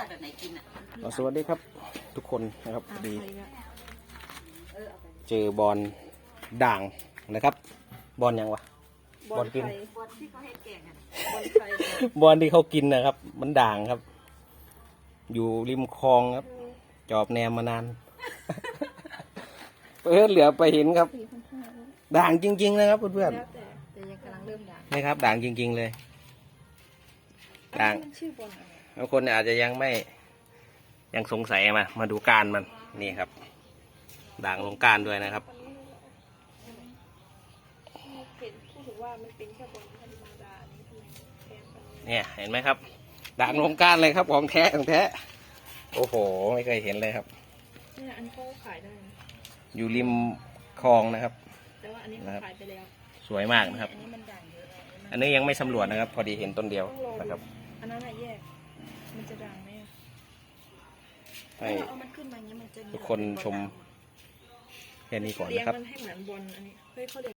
ตัดแบบไหนกินอะอ๋อสวัสดีครับทุกคนนะครับพอดีเออเอาไปเจอบอลด่างนะครับ บอลยังวะบอลกินบอลที่เขาให้แกงอะบอลไทยบอลที่เขากินนะครับ มันด่างครับ อยู่ริมคลองครับ จอบแนมมานานเพื่อนเหลือไปเห็นครับสี่พันห้าด่างจริง ๆ นะครับเพื่อนแล้วแต่แต่ยังกำลังเริ่มด่างๆนี่ครับ ด่างจริง ๆ เลย ด่างมันชื่อบอลอะไร บางคนอาจจะยังไม่ยังสงสัยมา มาดูการมันนี่ครับ ด่างลงการด้วยนะครับเห็นพูดถึงว่ามันเป็นแค่บอลธรรมดานี่ทำไมแพงกันเนี่ยเห็นไหมครับ ด่างลงการเลยครับของแท้ของแท้โอ้โห ไม่เคยเห็นเลยครับเนี่ยอันนี้เขาขายได้นะอยู่ริมคลองนะครับแต่ว่าอันนี้เขานะครับขายไปแล้วสวยมากนะครับอันนี้มันด่างเยอะอันนี้ยังไม่สำรวจนะครับ พอดีเห็นต้นเดียวต้องรอนะครับดูอันนั้นอะแยก มันจะด่างไหมอะให้ ถ้าเราเอามันขึ้นมาอย่างเงี้ยมันจะมีทุกคนชม แค่นี้ก่อนเลี้ยงนะครับ มันให้เหมือนบอลอันนี้ เฮ้ยเขาเรียก